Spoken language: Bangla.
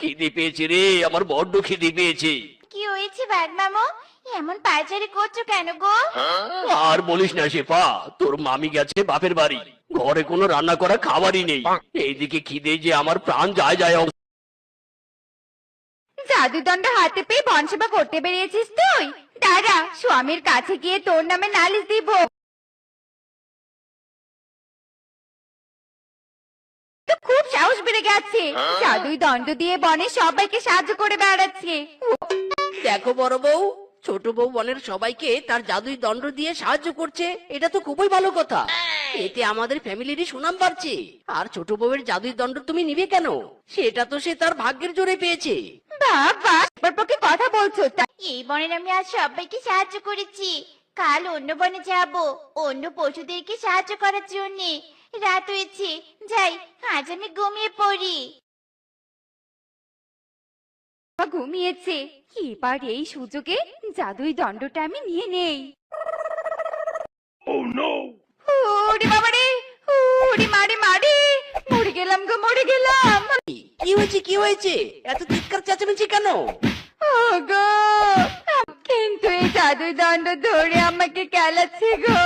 খিদে পেয়েছে রে আমার বড্ড খিদে পেয়েছে। কি হয়েছে বাঘ মামু? এমন পায়চারি করছ কেন গো? আর বলিস না শেফা তোর মামি গেছে বাপের বাড়ি। ঘরে কোনো রান্না করা খাবারই নেই। এইদিকে খিদে যে আমার প্রাণ যায় যায় অবস্থা। জাদুদণ্ড হাতে পেয়ে বনসেবা করতে বেরিয়েছিস তুই? দাঁড়া স্বামীর কাছে গিয়ে তোর নামে নালিশ দিব। খুব সাহস বেড়ে গেছে। জাদুই দণ্ড দিয়ে বনে সবাইকে সাহায্য করে বেড়াচ্ছে। দেখো বড় বউ ছোট বউ বনের সবাইকে তার জাদুই দণ্ড দিয়ে সাহায্য করছে। এটা তো খুবই ভালো কথা। এতে আমাদের ফ্যামিলিরই সুনাম বাড়ছে। আর ছোট বউয়ের জাদুই দণ্ড তুমি নিবে কেন? সেটা তো সে তার ভাগ্যের জোরে পেয়েছে। বাবা পক্ষে কথা বলছো। এই বনের আমি আজ সবাইকে সাহায্য করেছি। কাল অন্য বনে যাব অন্য পশুদেরকে সাহায্য করার জন্য। রাত হয়েছে যাই আজ আমি ঘুমিয়ে পড়ি। ঘুমিয়েছে। এবার এই সুযোগে জাদুই দণ্ডটা আমি নিয়ে নেই। ওরে বাবা রে! ওরে মারে মারে মরে গেলাম গো মরে গেলাম! কি হয়েছে কি হয়েছে? এত চিৎকার চেঁচামেচি কেন? ওগো কিন্তু এই জাদুই দণ্ড ধরে আমাকে কেলাচ্ছে গো।